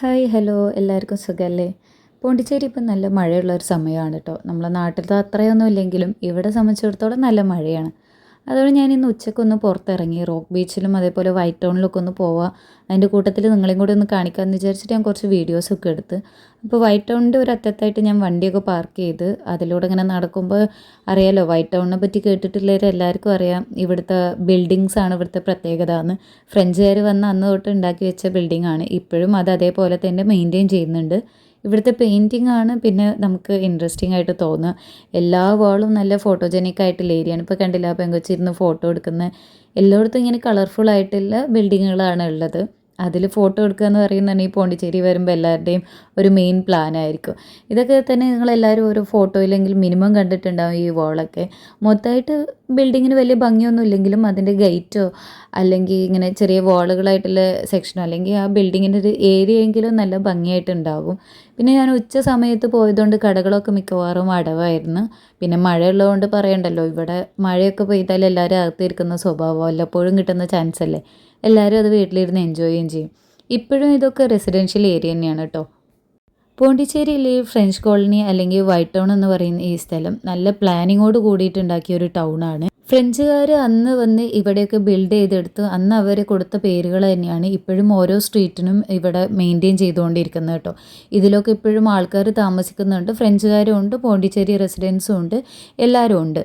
Hi hello എല്ലാവർക്കും സുഖമല്ലേ പോണ്ടിച്ചേരി ഇപ്പം നല്ല മഴയുള്ള ഒരു സമയമാണ് കേട്ടോ. നമ്മളെ നാട്ടിലത്തെ അത്രയൊന്നും ഇല്ലെങ്കിലും ഇവിടെ സംബന്ധിച്ചിടത്തോളം നല്ല മഴയാണ്. അതുകൊണ്ട് ഞാൻ ഇന്ന് ഉച്ചക്കൊന്ന് പുറത്തിറങ്ങി. റോക്ക് ബീച്ചിലും അതേപോലെ വൈറ്റ് ടൗണിലൊക്കെ ഒന്ന് പോവാം. അതിന്റെ കൂട്ടത്തിൽ നിങ്ങളെയും കൂടെ ഒന്ന് കാണിക്കാമെന്ന് വിചാരിച്ചിട്ട് ഞാൻ കുറച്ച് വീഡിയോസൊക്കെ എടുത്ത്. അപ്പോൾ വൈറ്റ് ടൗണിന്റെ ഒരു അറ്റത്തായിട്ട് ഞാൻ വണ്ടിയൊക്കെ പാർക്ക് ചെയ്ത് അതിലൂടെ ഇങ്ങനെ നടക്കുമ്പോൾ അറിയാലോ വൈറ്റ് ടൗണിനെ പറ്റി കേട്ടിട്ടുള്ളവർ എല്ലാവർക്കും അറിയാം. ഇവിടുത്തെ ബിൽഡിങ്സ് ആണ് ഇവിടുത്തെ പ്രത്യേകത എന്ന് ഫ്രഞ്ചുകാർ വന്ന് അന്ന് തൊട്ട് ഉണ്ടാക്കി വെച്ച ബിൽഡിംഗ് ആണ്. ഇപ്പോഴും അത് അതേപോലെ തന്നെ മെയിന്റെയിൻ ചെയ്യുന്നുണ്ട്. ഇവിടുത്തെ പെയിന്റിംഗ് ആണ് പിന്നെ നമുക്ക് ഇൻട്രസ്റ്റിംഗ് ആയിട്ട് തോന്നുക. എല്ലാ വാളും നല്ല ഫോട്ടോജനിക് ആയിട്ടുള്ള ഏരിയയാണ് ഇപ്പോൾ കണ്ടില്ല പെങ്കൊച്ചിരുന്ന് ഫോട്ടോ എടുക്കുന്ന? എല്ലായിടത്തും ഇങ്ങനെ കളർഫുൾ ആയിട്ടുള്ള ബിൽഡിങ്ങുകളാണ് ഉള്ളത്. അതിൽ ഫോട്ടോ എടുക്കുക എന്ന് പറയുന്നത് ഈ പോണ്ടിച്ചേരി വരുമ്പോൾ എല്ലാവരുടെയും ഒരു മെയിൻ പ്ലാൻ ആയിരിക്കും. ഇതൊക്കെ തന്നെ നിങ്ങളെല്ലാവരും ഒരു ഫോട്ടോയിലെങ്കിലും മിനിമം കണ്ടിട്ടുണ്ടാവും ഈ വോളൊക്കെ മൊത്തമായിട്ട് ബിൽഡിങ്ങിന് വലിയ ഭംഗിയൊന്നും ഇല്ലെങ്കിലും അതിന്റെ ഗേറ്റോ അല്ലെങ്കിൽ ഇങ്ങനെ ചെറിയ വോളുകളായിട്ടുള്ള സെക്ഷനോ അല്ലെങ്കിൽ ആ ബിൽഡിങ്ങിന്റെ ഒരു ഏരിയയെങ്കിലും നല്ല ഭംഗിയായിട്ടുണ്ടാവും. പിന്നെ ഞാൻ ഉച്ച സമയത്ത് പോയതുകൊണ്ട് കടകളൊക്കെ മിക്കവാറും അടവായിരുന്നു. പിന്നെ മഴയുള്ളതുകൊണ്ട് പറയണ്ടല്ലോ ഇവിടെ മഴയൊക്കെ പെയ്താൽ എല്ലാവരും അകത്തിരിക്കുന്ന സ്വഭാവം വല്ലപ്പോഴും കിട്ടുന്ന ചാൻസ് അല്ലേ? എല്ലാവരും അത് വീട്ടിലിരുന്ന് എൻജോയ് ചെയ്യും. ഇപ്പോഴും ഇതൊക്കെ റെസിഡൻഷ്യൽ ഏരിയ തന്നെയാണ് കേട്ടോ പോണ്ടിച്ചേരിയിലെ ഫ്രഞ്ച് കോളനി അല്ലെങ്കിൽ വൈറ്റ് ടൗൺ എന്ന് പറയുന്ന ഈ സ്ഥലം നല്ല പ്ലാനിങ്ങോട് കൂടിയിട്ടുണ്ടാക്കിയ ഒരു ടൗണാണ് ഫ്രഞ്ചുകാർ അന്ന് വന്ന് ഇവിടെയൊക്കെ ബിൽഡ് ചെയ്തെടുത്ത് അന്ന് അവർ കൊടുത്ത പേരുകൾ തന്നെയാണ് ഇപ്പോഴും ഓരോ സ്ട്രീറ്റിനും ഇവിടെ മെയിന്റെയിൻ ചെയ്തുകൊണ്ടിരിക്കുന്നത് കേട്ടോ ഇതിലൊക്കെ ഇപ്പോഴും ആൾക്കാർ താമസിക്കുന്നുണ്ട്. ഫ്രഞ്ചുകാരും ഉണ്ട് പോണ്ടിച്ചേരി റെസിഡൻസും ഉണ്ട് എല്ലാവരും ഉണ്ട്.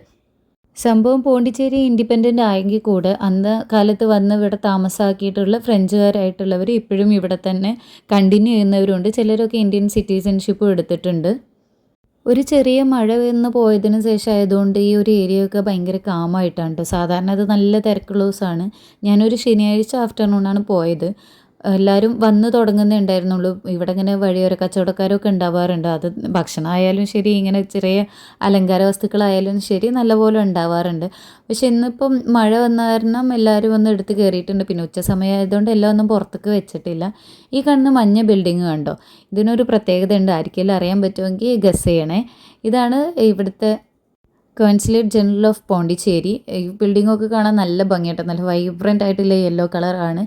സംഭവം പോണ്ടിച്ചേരി ഇൻഡിപെൻഡന്റ് ആയെങ്കിൽ കൂടെ അന്ന് കാലത്ത് വന്ന് ഇവിടെ താമസാക്കിയിട്ടുള്ള ഫ്രഞ്ചുകാരായിട്ടുള്ളവർ ഇപ്പോഴും ഇവിടെ തന്നെ കണ്ടിന്യൂ ചെയ്യുന്നവരുണ്ട്. ചിലരൊക്കെ ഇന്ത്യൻ സിറ്റിസൺഷിപ്പും എടുത്തിട്ടുണ്ട്. ഒരു ചെറിയ മഴ വന്ന് പോയതിന് ശേഷം ആയതുകൊണ്ട് ഈ ഒരു ഏരിയ ഒക്കെ ഭയങ്കര കാമായിട്ടാണ് കേട്ടോ സാധാരണ അത് നല്ല തിരക്കുള്ള ദിവസമാണ്. ഞാനൊരു ശനിയാഴ്ച ആഫ്റ്റർനൂണാണ് പോയത്. എല്ലാവരും വന്ന് തുടങ്ങുന്നേ ഉണ്ടായിരുന്നുള്ളൂ. ഇവിടെ ഇങ്ങനെ വഴിയോര കച്ചവടക്കാരൊക്കെ ഉണ്ടാവാറുണ്ട്. അത് ഭക്ഷണമായാലും ശരി ഇങ്ങനെ ചെറിയ അലങ്കാര വസ്തുക്കളായാലും ശരി നല്ലപോലെ ഉണ്ടാവാറുണ്ട്. പക്ഷെ ഇന്നിപ്പം മഴ വന്ന കാരണം എല്ലാവരും വന്ന് എടുത്ത് കയറിയിട്ടുണ്ട്. പിന്നെ ഉച്ച സമയമായതുകൊണ്ട് എല്ലാം ഒന്നും പുറത്തേക്ക് വെച്ചിട്ടില്ല. ഈ കാണുന്ന മഞ്ഞ ബിൽഡിങ് കണ്ടോ? ഇതിനൊരു പ്രത്യേകത ഉണ്ട് ആർക്കെങ്കിലും അറിയാൻ പറ്റുമെങ്കിൽ ഗസ് ചെയ്യണേ. ഇതാണ് ഇവിടുത്തെ കോൺസുലേറ്റ് ജനറൽ ഓഫ് പോണ്ടിച്ചേരി. ഈ ബിൽഡിങ്ങൊക്കെ കാണാൻ നല്ല ഭംഗിയായിട്ട് നല്ല വൈബ്രന്റ് ആയിട്ടുള്ള യെല്ലോ കളറാണ്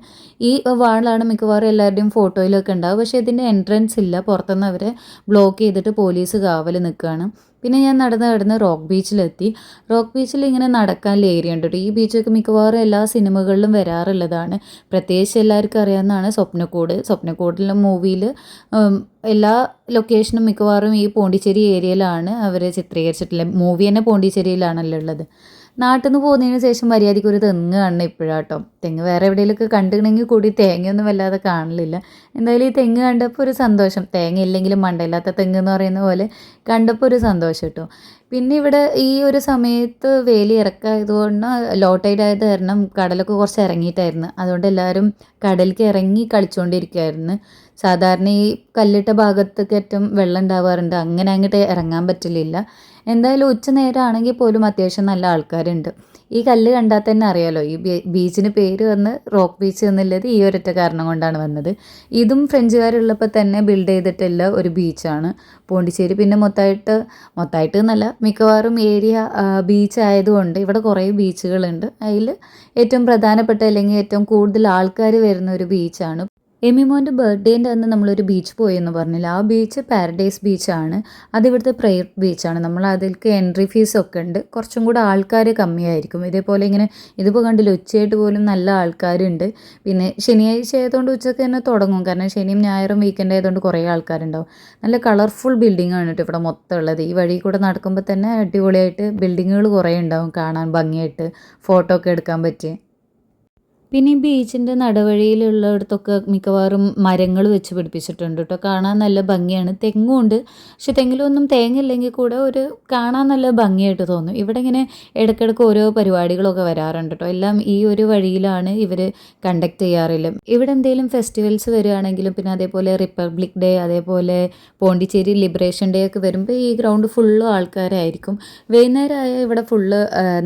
ഈ വാളാണ് മിക്കവാറും എല്ലാവരുടെയും ഫോട്ടോയിലൊക്കെ ഉണ്ടാവും പക്ഷേ ഇതിന്റെ എൻട്രൻസ് ഇല്ല. പുറത്തുനിന്ന് അവരെ ബ്ലോക്ക് ചെയ്തിട്ട് പോലീസ് കാവൽ നിൽക്കുകയാണ്. പിന്നെ ഞാൻ നടന്ന് നടന്ന് റോക്ക് ബീച്ചിലെത്തി. റോക്ക് ബീച്ചിൽ ഇങ്ങനെ നടക്കാൻ ഏരിയ ഉണ്ട് കേട്ടോ. ഈ ബീച്ചൊക്കെ മിക്കവാറും എല്ലാ സിനിമകളിലും വരാറുള്ളതാണ്. പ്രത്യേകിച്ച് എല്ലാവർക്കും അറിയാവുന്നതാണ് സ്വപ്നക്കൂട്. സ്വപ്നക്കൂടിലെ മൂവിയിൽ എല്ലാ ലൊക്കേഷനും മിക്കവാറും ഈ പോണ്ടിച്ചേരി ഏരിയയിലാണ് അവർ ചിത്രീകരിച്ചിട്ടുള്ളത്. മൂവി തന്നെ പോണ്ടിച്ചേരിയിലാണല്ലോ ഉള്ളത്. നാട്ടിൽ നിന്ന് പോകുന്നതിന് ശേഷം മര്യാദയ്ക്ക് ഒരു തെങ്ങ് കാണണം ഇപ്പോഴാട്ടോ. തെങ്ങ് വേറെ എവിടെയെങ്കിലുമൊക്കെ കണ്ടിട്ടുണ്ടെങ്കിൽ കൂടി തേങ്ങയൊന്നും വല്ലാതെ കാണലില്ല. എന്തായാലും ഈ തെങ്ങ് കണ്ടപ്പോൾ ഒരു സന്തോഷം. തേങ്ങ ഇല്ലെങ്കിലും മണ്ടയില്ലാത്ത തെങ്ങ് എന്ന് പറയുന്ന പോലെ കണ്ടപ്പോൾ ഒരു സന്തോഷം കേട്ടോ. പിന്നെ ഇവിടെ ഈ ഒരു സമയത്ത് വേലി ഇറക്കായതുകൊണ്ട് ലോ ടൈഡ് ആയത് കാരണം കടലൊക്കെ കുറച്ച് ഇറങ്ങിയിട്ടായിരുന്നു. അതുകൊണ്ട് എല്ലാവരും കടലിലേക്ക് ഇറങ്ങി കളിച്ചുകൊണ്ടിരിക്കുകയായിരുന്നു സാധാരണ ഈ കല്ലിട്ട ഭാഗത്തൊക്കെ ഏറ്റവും വെള്ളം ഉണ്ടാവാറുണ്ട്. അങ്ങനെ അങ്ങോട്ട് ഇറങ്ങാൻ പറ്റില്ല. എന്തായാലും ഉച്ച നേരമാണെങ്കിൽ പോലും അത്യാവശ്യം നല്ല ആൾക്കാരുണ്ട്. ഈ കല്ല് കണ്ടാൽ തന്നെ അറിയാലോ ഈ ബീച്ചിന് പേര് വന്ന് റോക്ക് ബീച്ച് എന്നുള്ളത് ഈ ഒരൊറ്റ കാരണം കൊണ്ടാണ് വന്നത്. ഇതും ഫ്രഞ്ചുകാരുള്ളപ്പോൾ തന്നെ ബിൽഡ് ചെയ്തിട്ടുള്ള ഒരു ബീച്ചാണ് പോണ്ടിച്ചേരി. പിന്നെ മൊത്തമായിട്ട് മൊത്തമായിട്ട് എന്നല്ല മിക്കവാറും ഏരിയ ബീച്ച് ആയതുകൊണ്ട് ഇവിടെ കുറേ ബീച്ചുകളുണ്ട്. അതിൽ ഏറ്റവും പ്രധാനപ്പെട്ട അല്ലെങ്കിൽ ഏറ്റവും കൂടുതൽ ആൾക്കാർ വരുന്ന ഒരു ബീച്ചാണ് എമിമോന്റെ ബർത്ത്ഡേന്റെ അന്ന് നമ്മളൊരു ബീച്ച് പോയെന്ന് പറഞ്ഞില്ല. ആ ബീച്ച് പാരഡൈസ് ബീച്ചാണ് അതിവിടുത്തെ പ്രയർ ബീച്ചാണ് നമ്മൾ അതിൽക്ക് എൻട്രി ഫീസ് ഒക്കെ ഉണ്ട്. കുറച്ചും കൂടെ ആൾക്കാർ കമ്മിയായിരിക്കും. ഇതേപോലെ ഇങ്ങനെ ഇതിപ്പോൾ കണ്ടില്ല ഉച്ചയായിട്ട് പോലും നല്ല ആൾക്കാരുണ്ട്. പിന്നെ ശനിയാഴ്ച ആയതുകൊണ്ട് ഉച്ചയ്ക്ക് തന്നെ തുടങ്ങും. കാരണം ശനിയും ഞായറും വീക്കെൻഡ് ആയതുകൊണ്ട് കുറേ ആൾക്കാരുണ്ടാവും. നല്ല കളർഫുൾ ബിൽഡിംഗ് ആണ് കേട്ടോ ഇവിടെ മൊത്തം ഉള്ളത്. ഈ വഴി കൂടെ നടക്കുമ്പോൾ തന്നെ അടിപൊളിയായിട്ട് ബിൽഡിങ്ങുകൾ കുറേ ഉണ്ടാവും കാണാൻ ഭംഗിയായിട്ട്. ഫോട്ടോ ഒക്കെ എടുക്കാൻ പറ്റി പിന്നെ ഈ ബീച്ചിന്റെ നടവഴിയിലുള്ളിടത്തൊക്കെ മിക്കവാറും മരങ്ങൾ വെച്ച് പിടിപ്പിച്ചിട്ടുണ്ട് കേട്ടോ കാണാൻ നല്ല ഭംഗിയാണ്. തെങ്ങുണ്ട് പക്ഷെ തെങ്ങിലൊന്നും തേങ്ങയില്ലെങ്കിൽ കൂടെ ഒരു കാണാൻ നല്ല ഭംഗിയായിട്ട് തോന്നും. ഇവിടെ ഇങ്ങനെ ഇടയ്ക്കിടയ്ക്ക് ഓരോ പരിപാടികളൊക്കെ വരാറുണ്ട് കേട്ടോ എല്ലാം ഈ ഒരു വഴിയിലാണ് ഇവർ കണ്ടക്ട് ചെയ്യാറില്ല. ഇവിടെ എന്തെങ്കിലും ഫെസ്റ്റിവൽസ് വരികയാണെങ്കിലും പിന്നെ അതേപോലെ റിപ്പബ്ലിക് ഡേ അതേപോലെ പോണ്ടിച്ചേരി ലിബറേഷൻ ഡേ ഒക്കെ വരുമ്പോൾ ഈ ഗ്രൗണ്ട് ഫുള്ള് ആൾക്കാരായിരിക്കും. വൈകുന്നേരമായ ഇവിടെ ഫുള്ള്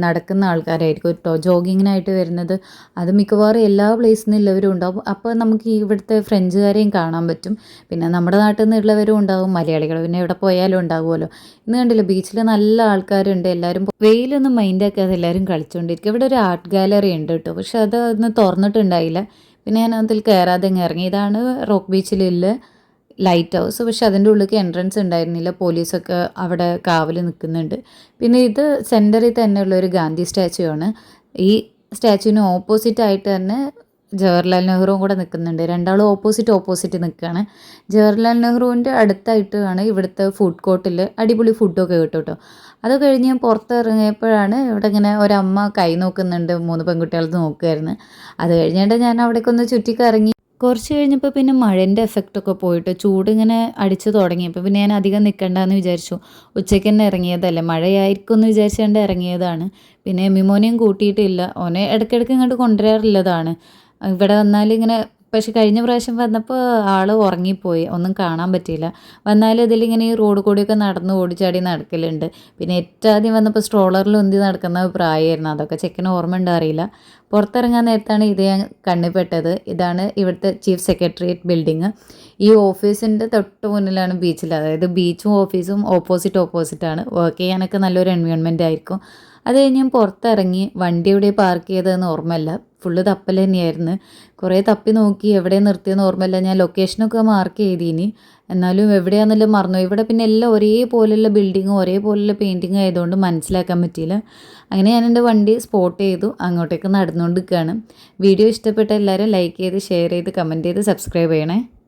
നടക്കുന്ന ആൾക്കാരായിരിക്കും കേട്ടോ ജോഗിങ്ങിനായിട്ട് വരുന്നത്. അത് മിക്ക മിക്കവാറും എല്ലാ പ്ലേസിൽ നിന്നുള്ളവരും ഉണ്ടാവും. അപ്പോൾ നമുക്ക് ഇവിടുത്തെ ഫ്രഞ്ചുകാരെയും കാണാൻ പറ്റും. പിന്നെ നമ്മുടെ നാട്ടിൽ നിന്നുള്ളവരും ഉണ്ടാവും. മലയാളികൾ പിന്നെ എവിടെ പോയാലും ഉണ്ടാവുമല്ലോ. ഇന്ന് കണ്ടില്ല ബീച്ചിൽ നല്ല ആൾക്കാരുണ്ട്. എല്ലാവരും വെയിലൊന്നും മൈൻഡാക്കാതെ എല്ലാവരും കളിച്ചുകൊണ്ടിരിക്കും ഇവിടെ ഒരു ആർട്ട് ഗാലറി ഉണ്ട് കേട്ടോ. പക്ഷെ അത് ഒന്ന് തുറന്നിട്ടുണ്ടായില്ല. പിന്നെ ഞാൻ അതിൽ കയറാതെ ഇറങ്ങി. ഇതാണ് റോക്ക് ബീച്ചിലുള്ള ലൈറ്റ് ഹൗസ് പക്ഷെ അതിന്റെ ഉള്ളിലേക്ക് എൻട്രൻസ് ഉണ്ടായിരുന്നില്ല. പോലീസൊക്കെ അവിടെ കാവൽ നിൽക്കുന്നുണ്ട്. പിന്നെ ഇത് സെന്ററിൽ തന്നെയുള്ള ഒരു ഗാന്ധി സ്റ്റാച്ചു ആണ്. ഈ സ്റ്റാച്ചുവിന് ഓപ്പോസിറ്റ് ആയിട്ട് തന്നെ ജവഹർലാൽ നെഹ്റുവും കൂടെ നിൽക്കുന്നുണ്ട്. രണ്ടാളും ഓപ്പോസിറ്റ് ഓപ്പോസിറ്റ് നിൽക്കുകയാണ്. ജവഹർലാൽ നെഹ്റുവിന്റെ അടുത്തായിട്ടാണ് ഇവിടുത്തെ ഫുഡ് കോർട്ടിൽ അടിപൊളി ഫുഡൊക്കെ കിട്ടും കേട്ടോ അത് കഴിഞ്ഞ് പുറത്തിറങ്ങിയപ്പോഴാണ് ഇവിടെ ഇങ്ങനെ ഒരമ്മ കൈ നോക്കുന്നുണ്ട് മൂന്ന് പെൺകുട്ടികൾ നോക്കുമായിരുന്നു അത് കഴിഞ്ഞിട്ട് ഞാൻ അവിടേക്കൊന്ന് ചുറ്റിക്കറങ്ങി കുറച്ച് കഴിഞ്ഞപ്പോൾ പിന്നെ മഴേന്റെ എഫക്റ്റൊക്കെ പോയിട്ട് ചൂട് ഇങ്ങനെ അടിച്ചു തുടങ്ങിയപ്പോൾ പിന്നെ ഞാൻ അധികം നിൽക്കണ്ടെന്ന് വിചാരിച്ചു. ഉച്ചയ്ക്ക് തന്നെ ഇറങ്ങിയതല്ലേ? മഴയായിരിക്കും എന്ന് വിചാരിച്ചുകൊണ്ട് ഇറങ്ങിയതാണ്. പിന്നെ എമിമോനെയും കൂട്ടിയിട്ടില്ല. ഓനെ ഇടയ്ക്കിടയ്ക്ക് ഇങ്ങോട്ട് കൊണ്ടുവരാറുള്ളതാണ് ഇവിടെ വന്നാൽ ഇങ്ങനെ പക്ഷെ കഴിഞ്ഞ പ്രാവശ്യം വന്നപ്പോൾ ആൾ ഉറങ്ങിപ്പോയി. ഒന്നും കാണാൻ പറ്റിയില്ല. വന്നാലും ഇതിലിങ്ങനെ ഈ റോഡ് കൂടിയൊക്കെ നടന്ന് ഓടിച്ചാടി നടക്കലുണ്ട്. പിന്നെ ഏറ്റവും ആദ്യം വന്നപ്പോൾ സ്ട്രോളറിൽ ഉന്തി നടക്കുന്ന പ്രായമായിരുന്നു. അതൊക്കെ ചെക്കന് ഓർമ്മ ഉണ്ടാറിയില്ല പുറത്തിറങ്ങാൻ നേരത്താണ് ഇത് ഞാൻ കണ്ണിപ്പെട്ടത് ഇതാണ് ഇവിടുത്തെ ചീഫ് സെക്രട്ടേറിയറ്റ് ബിൽഡിങ് ഈ ഓഫീസിന്റെ തൊട്ട് മുന്നിലാണ് ബീച്ചിൽ അതായത് ബീച്ചും ഓഫീസും ഓപ്പോസിറ്റ് ഓപ്പോസിറ്റാണ് വർക്ക് ചെയ്യാനൊക്കെ നല്ലൊരു എൻവയോൺമെന്റ് ആയിരിക്കും. അത് കഴിഞ്ഞ് ഞാൻ പുറത്തിറങ്ങി വണ്ടി എവിടെ പാർക്ക് ചെയ്തതെന്ന് ഓർമ്മയില്ല. ഫുള്ള് തപ്പൽ തന്നെയായിരുന്നു. കുറേ തപ്പി നോക്കി എവിടെ നിർത്തിയെന്ന് ഓർമ്മയില്ല. ഞാൻ ലൊക്കേഷനൊക്കെ മാർക്ക് ചെയ്തിനി. എന്നാലും എവിടെയാണെന്നല്ല മറന്നു ഇവിടെ പിന്നെ എല്ലാം ഒരേപോലെയുള്ള ബിൽഡിങ്ങും ഒരേപോലെയുള്ള പെയിന്റിങ് ആയതുകൊണ്ട് മനസ്സിലാക്കാൻ പറ്റിയില്ല. അങ്ങനെ ഞാൻ എന്റെ വണ്ടി സ്പോട്ട് ചെയ്തു. അങ്ങോട്ടേക്ക് നടന്നുകൊണ്ട് നിൽക്കുകയാണ് വീഡിയോ ഇഷ്ടപ്പെട്ട എല്ലാവരും ലൈക്ക് ചെയ്ത് ഷെയർ ചെയ്ത് കമന്റ് ചെയ്ത് സബ്സ്ക്രൈബ് ചെയ്യണേ.